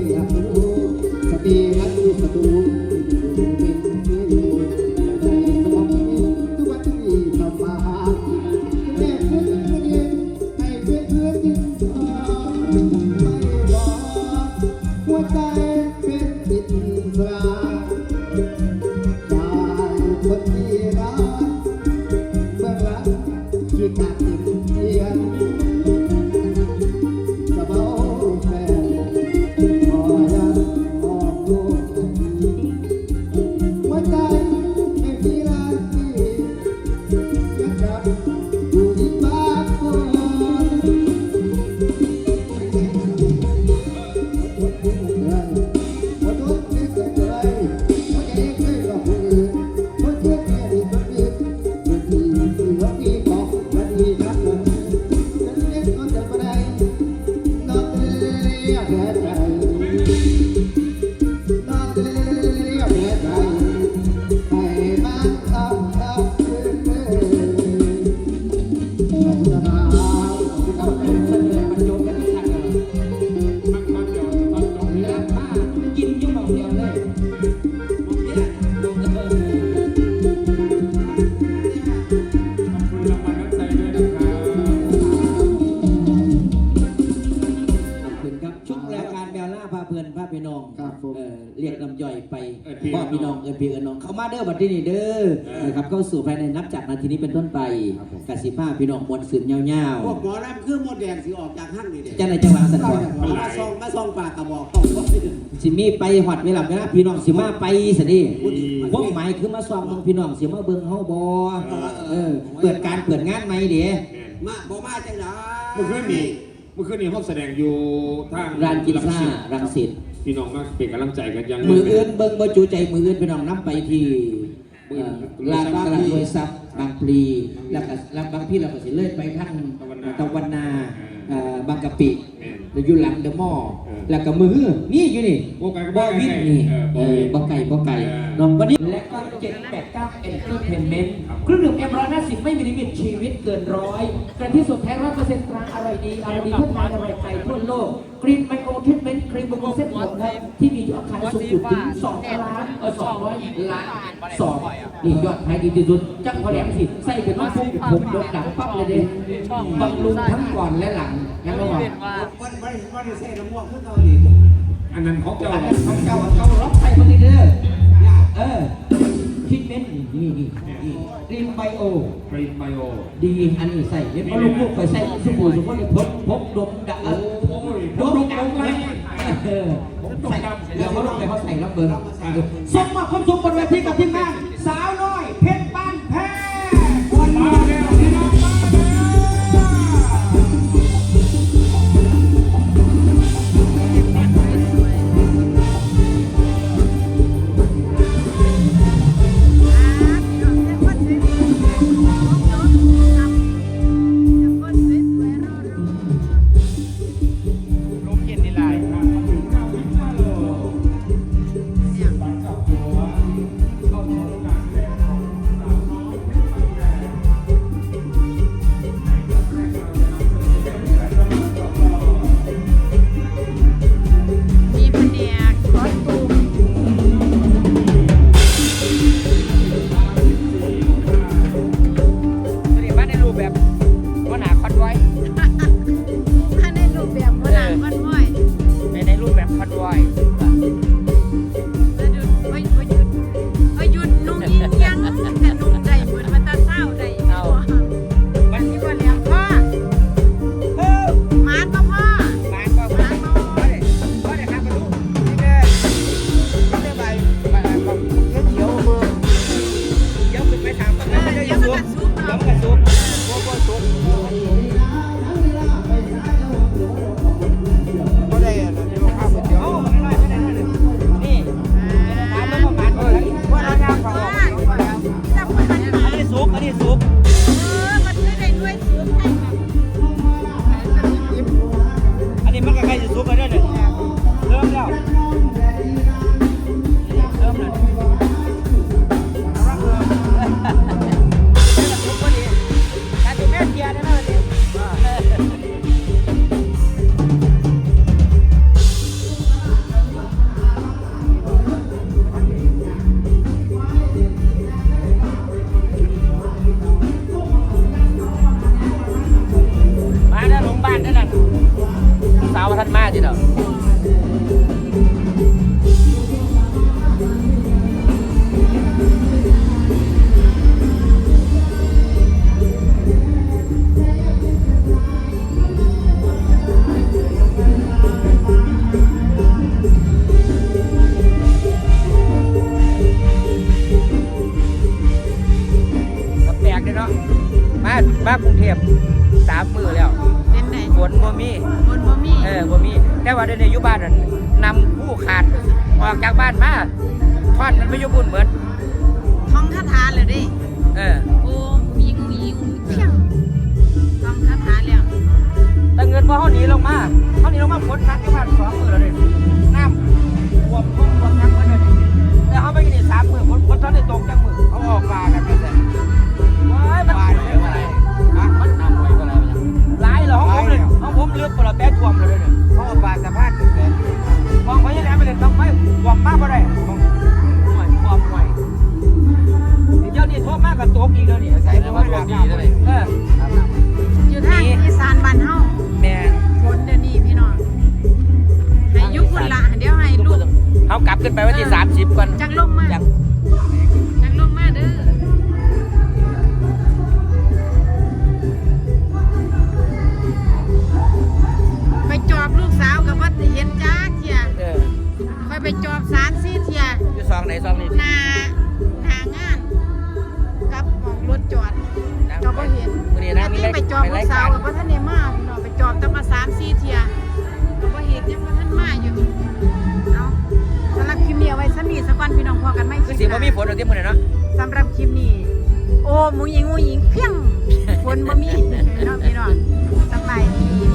เฮียรู้จะมี พี่พ่อพี่น้องเอินพี่เอินน้องเข้ามาเด้อบัดที่นี่เด้อนะครับเข้าสู่ภายในนับจากนาทีนี้เป็นต้นไปกสิภาพี่น้องมวลสืบยาวพวกหมอลำคือหมดแดงสิออกจากห้างนี่เด็ๆจังในจังหวะสันวะมาซองมาซองปากกระบอกต้องว่าสิมีไปหอดเวลาเวลาพี่น้องสิมาไปสินี่พวกหมายคือมาสอบเบิ่งพี่น้องสิมาเบิ่งเฮาบ่เออเปิดการเปิดงานใหม่เด้มาบ่มาจังได๋เมื่อคืนนี้เมื่อคืนนี้ห้องแสดงอยู่ทางร้านกินซ่ารังสิต พี่น้องมาเป็นกำลังใจกันยังมืออื่นเบิ่งบ่จูใจมืออื่นพี่น้องนํไปที่เอ่อลานตลาดรวยทรัพย์บางพลีแล้วก็แล้วบางพี่เราก็สิเลื่อนไปทางตะวันนาเอ่อบางกะปิ แล้วอยู่หลังเดอะมอลล์แล้วก็มือนี่อยู่นี่โอ้ไก่บอวิทนี่เออเอบ่อวิทบ่ไก่บ่ไก่น้องวันนี้และก็789 Entertainment เครื่องดื่ม M150 ไม่มีลิมิตชีวิตเกินร้อยกระที่สุดแท้ร้อยเปอร์เซ็นต์ตราอร่อยดีอร่อยดีทุกทางอร่อยไปทั่วโลกกรีนไมโครเทรทเมนต์ครีมบำรุงเส้นผมครับที่มียอดขายสูงสุดถึง2ล้านเออ200ล้านสองนี่ยอดขายดีที่สุดจังพอแหลมสิใส่เป็นน้ำพุผมโดนดังปั๊บเลยเด้บำรุงทั้งก่อนและหลังยังไม่พอวันวันวันเซ่น้ำม่วงคือเก่าดิอันนั้นของเจ้าอันนั้นของเก่าเก่าล็อกใส่มาดีเด้อเออคิดเน้นนี่นี่นี่รีมไบโอปริมไบโอ ดีอันนี้ใส่เนี่ยพอลูกลูกไปใส่สบู่สบู่นี่พกพกดมดะเออโอ้ยดมดมไหมเออใส่เดี๋ยวเขาลงไปเขาใส่รับเบอร์ส่งมาความสุขบนเวทีกับทีมงานสาวน้อยเพากรุงเทพสามมือแล้วเป็นไหนฝนบ่มีบนบ่มีเออบ่มี แต่ว่าเดี๋ยวนี้อยู่บ้านนั่นนำผู้ขาดออกจากบ้านมาทอดมันไม่อยู่บุญเหมือน นซองนี้หนาหนางานกับหมองรถจอดก็บ่เห็นมื้อนี้นะมีที่ไปจอบลูกสาวกับว่าท่านได้มาพี่น้องไปจอบตั้งมาสามสี่เทียก็บ่เห็นยังว่าท่านมาอยู่เอาสำหรับคลิปนี้เอาไว้สมีสักวันพี่น้องพอกันไม่คือสิบ่มีฝนเอาที่มื้อนี้เนาะสำหรับคลิปนี้โอ้หมูหญิงหมูหญิงเพียงฝนบ่มีเนาะพี่น้องสบายดี